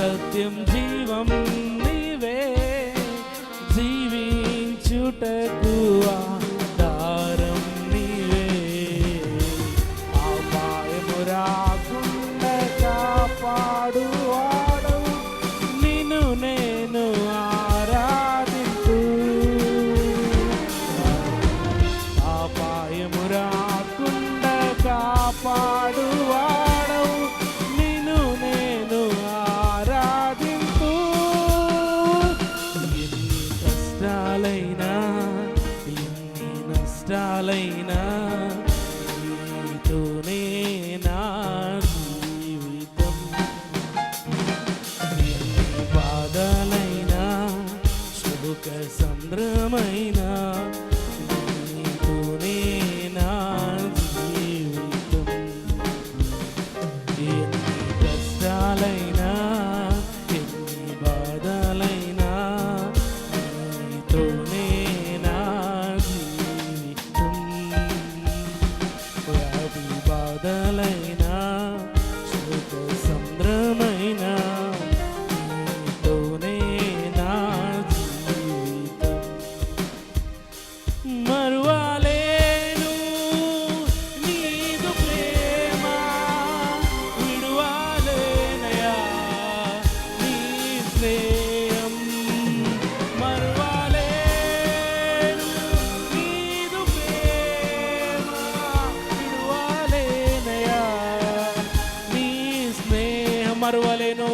సత్యం జీవం నీవే. జీవించుటకు ఆధారం నీవే. అపాయము రాకుండా కాపాడు వాడవు నిన్ను నేను ఆరాధింపు అపాయము రాకుండా కాపాడు కష్టాలైనా నీతోనే నా జీవితం. ఎన్ని బాధలైనా శోక సంద్రమైనా నీతోనే నా జీవితం. ఎన్ని కష్టాలైనా బాధలైనా శోక సంద్రమైన నీతోనే నా జీవితం. మరువలేను నీదు ప్రేమ విడువలేనయా నీ ప్రేమ మరువలేను.